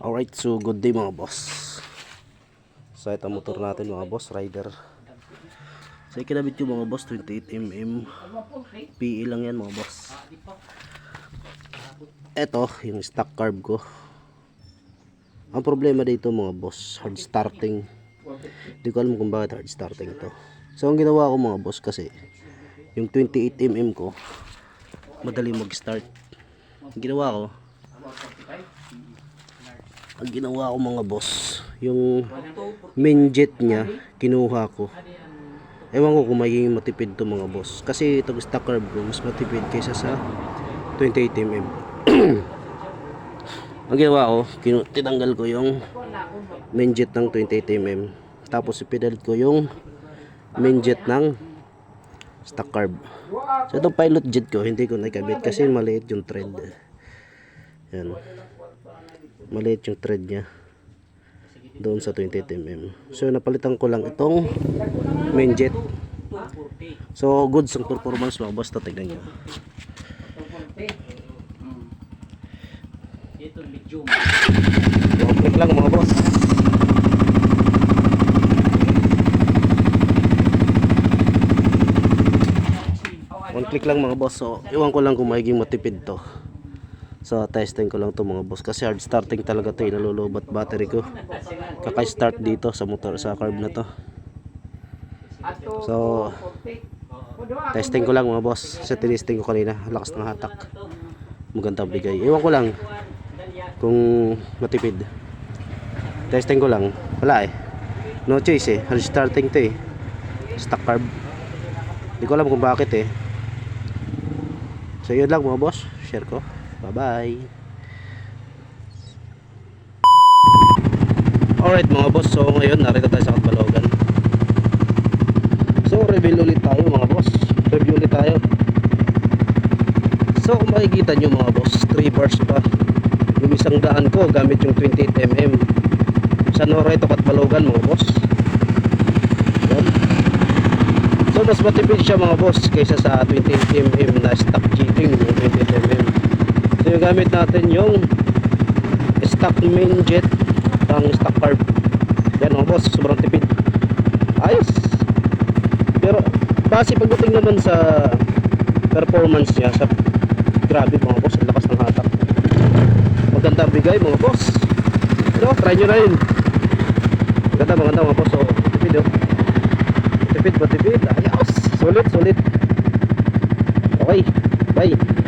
Alright, so good day mga boss. So ito motor natin mga boss, rider. So ikinabit yung mga boss, 28mm. PE lang yan mga boss. Ito, yung stock carb ko. Ang problema dito mga boss, hard starting. Hindi ko alam kung bakit hard starting ito. So ang ginawa ko mga boss kasi, yung 28mm ko, madali mag-start. Ginawa ko, ang ginawa ko mga boss, yung main jet niya, kinuha ko. Ewan ko kung magiging matipid to mga boss. Kasi itong stock carb ko, mas matipid kaysa sa 28mm. ang ginawa ko, tinanggal ko yung main jet ng 28mm. Tapos ipedal ko yung main jet ng stock carb. So itong pilot jet ko, hindi ko nakabit kasi maliit yung thread. Yan. Maliit yung thread niya. Doon sa 28mm. So napalitan ko lang itong main jet. So good ang performance boss. to, Tignan nyo. Ito medium. Lang mga boss. One click lang mga boss. So, iwan ko lang kung magiging matipid to. So, testing ko lang to mga boss. Kasi hard starting talaga to. Inalulubat battery ko. Kaka-start dito sa motor, sa carb na to. So, testing ko lang mga boss. Sa tinisting ko kanina. Lakas ng hatak. Magandang bigay. Iwan ko lang kung matipid. Testing ko lang. Wala eh. No choice eh. Hard starting to eh. Stock carb. Hindi ko alam kung bakit eh. So yun lang mga boss. Share ko. Bye bye. Alright mga boss. So ngayon narito tayo sa Katbalogan. So review ulit tayo mga boss. Review ulit tayo. So kung makikita nyo mga boss. 3 bars pa. Yung isang daan ko gamit yung 28mm. Sa Noreto Katbalogan mga boss. Yan. So mas matipid siya mga boss kaysa sa 28mm na stock jeeping yung 28mm. So yung gamit natin yung stock main jet ng stock carb. Yan mga boss, sobrang tipid. Ayos. Pero base pagdating naman sa performance niya sa grabe mga boss, ang lakas ng hatak. Maganda ang bigay mga boss. Pero try nyo na yun. Maganda, maganda mga boss. So, tipid oh. Tipid ba tipid? Ayos. Sulit, sulit. Okay. Bye.